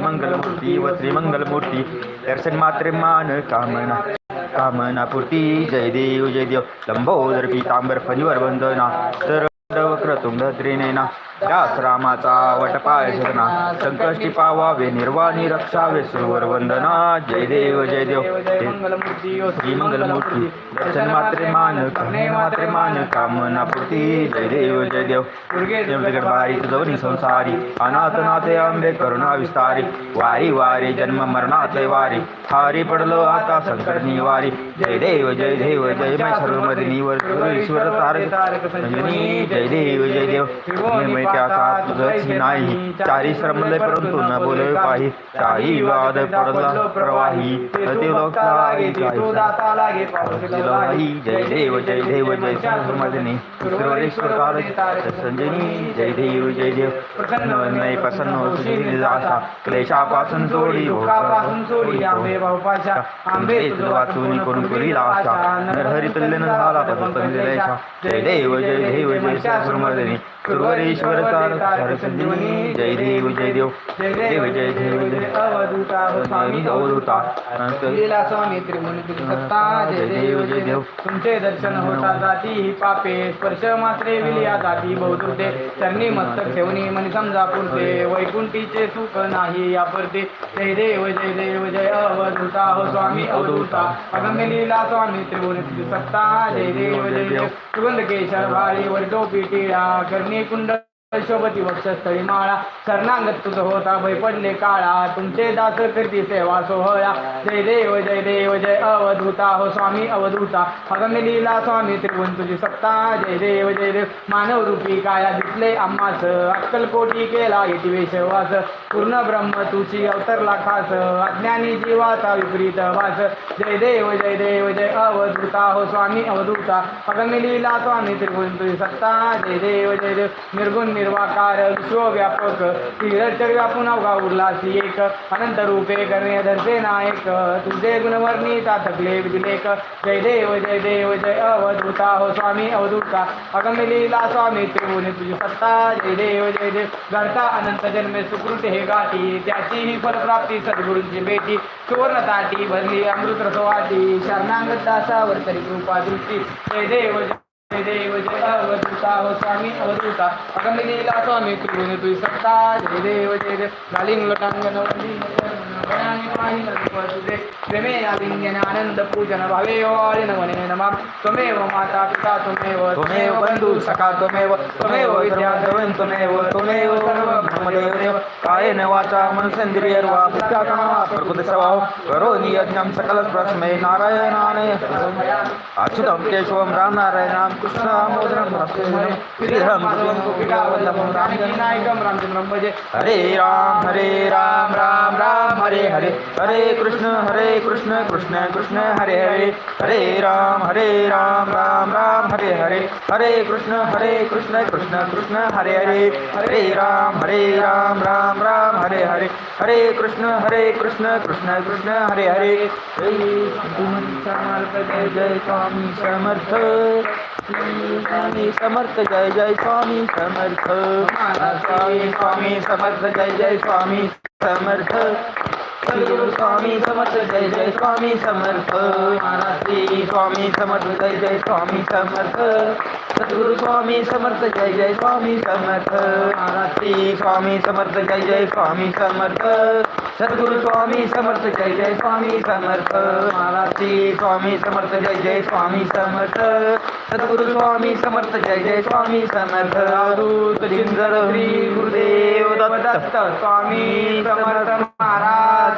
मंगल मंगलमूर्ती व श्रीमंगलमूर्ती दर्शन मात्रे मान कामना कामना पूर्ती जय देव जय देव लंबोदर पीतांबर फणीवर वंदना वक्र वक्रतुंड त्रिनेना त्यास रामाचा वटपाय शरणा संकष्टी पावावे निर्वाणी रक्षावे सुरवर वंदना जय देव जय देव. श्री मंगलमूर्ती दर्शन मात्रे मान करणे मात्रे मान कामना पूर्ती जय देव जय देव. बारी तुझवणी संसारी अनाथ नाथे आंबे करुणा विस्तारी वारी वारी जन्म मरणाचे वारी हारी पडलो आता संकट निवारी. जय देव जय देव जय मै सर्व मदिनीवर ईश्वर तारक जय देव जय देव. त्याचा तुझंच नाही. चारी श्रमले परंतु न बोले पाही चाही वाद पडला प्रवाही. ते काही. जय देव जय देव जय तारक संजनी जय देव जय देव. प्रसन्न नाही प्रसन्न हो निराशा. क्लेशापासून सोडी हो पासून सोडी आंबे भाऊपाशा आंबे वाचून कोण करील आशा. नरहरी तुल्यन झाला जय देव जय देव जय शास्त्रमर्दिनी सुरवरेश्वर संजीवनी जय देव जय देव जय देव जय देव जय अवधूता हो स्वामी अवधूता लीला स्वामी त्रिमुनी सत्ता जय देव जय देव तुमचे दर्शन होता जाती ही पापे स्पर्श मात्रे विलिया जाती बहुदूते चरणी मस्तक ठेवणी मनी समजा पुरते वैकुंठीचे सुख नाही यापरते जय देव जय देव जय अवधूता हो स्वामी अवधूता अगम्य लीला स्वामी त्रिमुनी सत्ता जय देव जय देव सुगंध केशर भारी वर टोपी टिळा करणी कुंड शोभती वक्षस्थळी माळा शरणांगत तुझ होता भय पडले काळा तुमचे दास करती सेवा सोहळा. जय देव जय देव जय अवधूता. हो स्वामी अवधूता. अगम्य लीला स्वामी त्रिगुण तुझी सत्ता. जय देव जय देव. मानव रूपी काया दिसले आम्हास. अक्कलकोटी केला येती वेशवास पूर्ण ब्रह्म तुझी अवतरला खास. अज्ञानी जीवाचा विपरीत वास. जय देव जय देव जय अवधूता. हो स्वामी अवधूता. अगम्य लीला स्वामी त्रिगुण तुझी सत्ता. जय देव जय देव. निर्गुण निर्वाकार विश्वव्यापक तीरचर व्यापून अवघा उरलासी एक अनंत रूपे करणे धरते नायक. तुझे गुणवर्णी तातकले विजलेक जय देव जय देव जय अवधूता. हो स्वामी अवधूता. अगम्य लीला स्वामी त्रिभुवनी तुझी सत्ता. जय देव जय देव. घडता अनंत जन्मे सुकृत हे गाठी. त्याची ही फलप्राप्ती सद्गुरूंची भेटी. सुवर्ण ताटी भरली अमृत रसवाटी शरणांगत दासावर तरी कृपा दृष्टी जय देव जय देव जय अवधूता हो स्वामी अवधूता अगम्य लीला स्वामी त्रिभुवनी तुझी सत्ता जय देव जय देव गालिंग लोटांगण तुझे प्रेमे आलिंगन आनंद वने नमा त्वमेव माता पिता त्वमेव त्वमेव सखा त्वमेव त्वमेव विद्या त्वमेव त्वमेव कायेन वाचा यज्ञं नारायणाने अच्युतं केशवं राम नारायणां कृष्णामोदरं भजे हरे राम हरे राम राम राम हरे हरे हरे हरे कृष्ण हरे कृष्ण कृष्ण कृष्ण हरे हरे हरे राम हरे राम राम राम हरे हरे हरे कृष्ण हरे कृष्ण कृष्ण कृष्ण हरे हरे हरे राम हरे राम राम राम हरे हरे हरे कृष्ण हरे कृष्ण कृष्ण कृष्ण हरे हरे। जय जय स्वामी समर्थ। स्वामी समर्थ जय जय स्वामी समर्थ। स्वामी स्वामी समर्थ जय जय स्वामी समर्थ। स्वामी समर्थ जय जय स्वामी समर्थ. श्री स्वामी समर्थ जय जय स्वामी समर्थ. सद्गुरु स्वामी समर्थ जय जय स्वामी समर्थ. श्री स्वामी समर्थ जय जय स्वामी समर्थ. सद्गुरु स्वामी समर्थ जय जय स्वामी समर्थ. श्री स्वामी समर्थ जय जय स्वामी समर्थ. सद्गुरु स्वामी समर्थ जय जय Swami Samarth. आरुत Shri Gurudev Datta Swami Samarth Maharaj.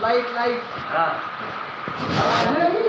light light ah.